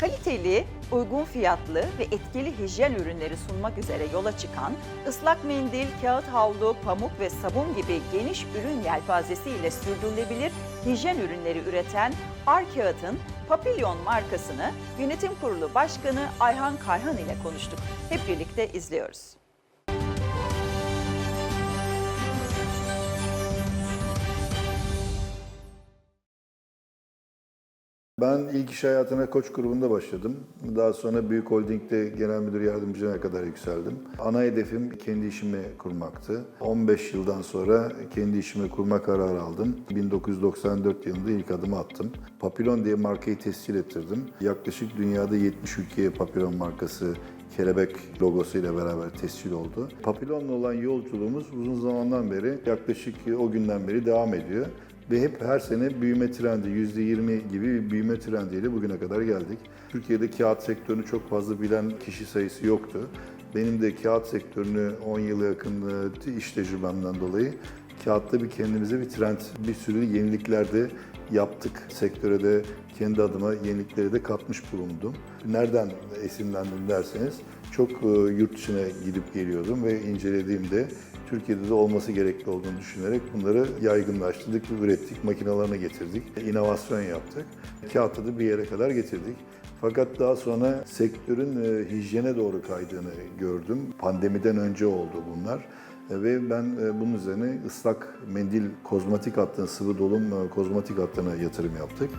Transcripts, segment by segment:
Kaliteli, uygun fiyatlı ve etkili hijyen ürünleri sunmak üzere yola çıkan, ıslak mendil, kağıt havlu, pamuk ve sabun gibi geniş ürün yelpazesiyle sürdürülebilir hijyen ürünleri üreten Arkağıt'ın Papilyon markasını Yönetim Kurulu Başkanı Ayhan Kayhan ile konuştuk. Hep birlikte izliyoruz. Ben ilk iş hayatına Koç grubunda başladım. Daha sonra Büyük Holding'de genel müdür yardımcısına kadar yükseldim. Ana hedefim kendi işimi kurmaktı. 15 yıldan sonra kendi işimi kurma kararı aldım. 1994 yılında ilk adımı attım. Papillon diye markayı tescil ettirdim. Yaklaşık dünyada 70 ülkeye Papillon markası kelebek logosuyla beraber tescil oldu. Papillon'la olan yolculuğumuz uzun zamandan beri, yaklaşık o günden beri devam ediyor. Ve hep her sene büyüme trendi, %20 gibi bir büyüme trendiyle bugüne kadar geldik. Türkiye'de kağıt sektörünü çok fazla bilen kişi sayısı yoktu. Benim de kağıt sektörünü 10 yıla yakın iş tecrübemden dolayı kağıtta bir kendimize bir trend, bir sürü yenilikler de yaptık. Sektöre de kendi adıma yenilikleri de katmış bulundum. Nereden esinlendim derseniz çok e, yurt dışına gidip geliyordum ve incelediğimde Türkiye'de de olması gerekli olduğunu düşünerek bunları yaygınlaştırdık ürettik, makinalarına getirdik, inovasyon yaptık. Kağıtta da bir yere kadar getirdik. Fakat daha sonra sektörün e, hijyene doğru kaydığını gördüm. Pandemiden önce oldu bunlar. Ve ben e, bunun üzerine ıslak mendil kozmetik hattına, sıvı dolum e, kozmetik hattına yatırım yaptık.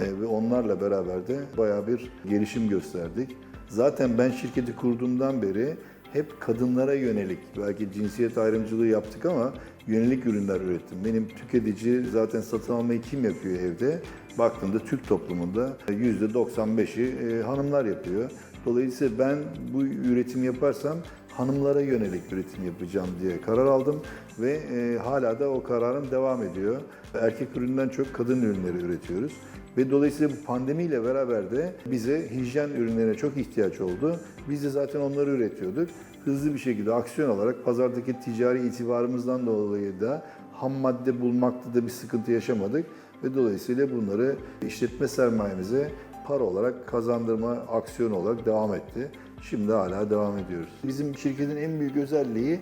E, Ve onlarla beraber de bayağı bir gelişim gösterdik. Zaten ben şirketi kurduğumdan beri hep kadınlara yönelik, belki cinsiyet ayrımcılığı yaptık ama yönelik ürünler ürettim. Benim tüketici zaten satın almayı kim yapıyor evde? Baktığımda Türk toplumunda %95'i e, hanımlar yapıyor. Dolayısıyla ben bu üretim yaparsam hanımlara yönelik üretim yapacağım diye karar aldım ve e, hala da o kararım devam ediyor. Erkek üründen çok kadın ürünleri üretiyoruz. Ve dolayısıyla bu pandemiyle beraber de bize hijyen ürünlerine çok ihtiyaç oldu. Biz de zaten onları üretiyorduk. Hızlı bir şekilde aksiyon alarak pazardaki ticari itibarımızdan dolayı da ham madde bulmakta da bir sıkıntı yaşamadık. Ve dolayısıyla bunları işletme sermayemize para olarak kazandırma aksiyonu olarak devam etti. Şimdi hala devam ediyoruz. Bizim şirketin en büyük özelliği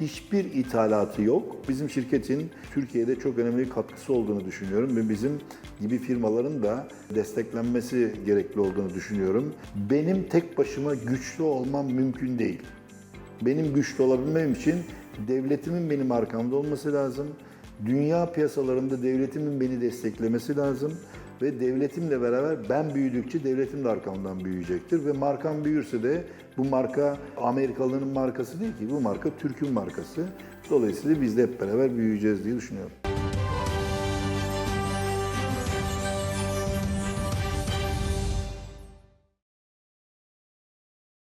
hiçbir ithalatı yok. Bizim şirketin Türkiye'de çok önemli bir katkısı olduğunu düşünüyorum ve bizim gibi firmaların da desteklenmesi gerekli olduğunu düşünüyorum. Benim tek başıma güçlü olmam mümkün değil. Benim güçlü olabilmem için devletimin benim arkamda olması lazım. Dünya piyasalarında devletimin beni desteklemesi lazım ve devletimle beraber ben büyüdükçe devletim de arkamdan büyüyecektir ve markam büyürse de bu marka Amerikalıların markası değil ki bu marka Türk'ün markası. Dolayısıyla biz de hep beraber büyüyeceğiz diye düşünüyorum.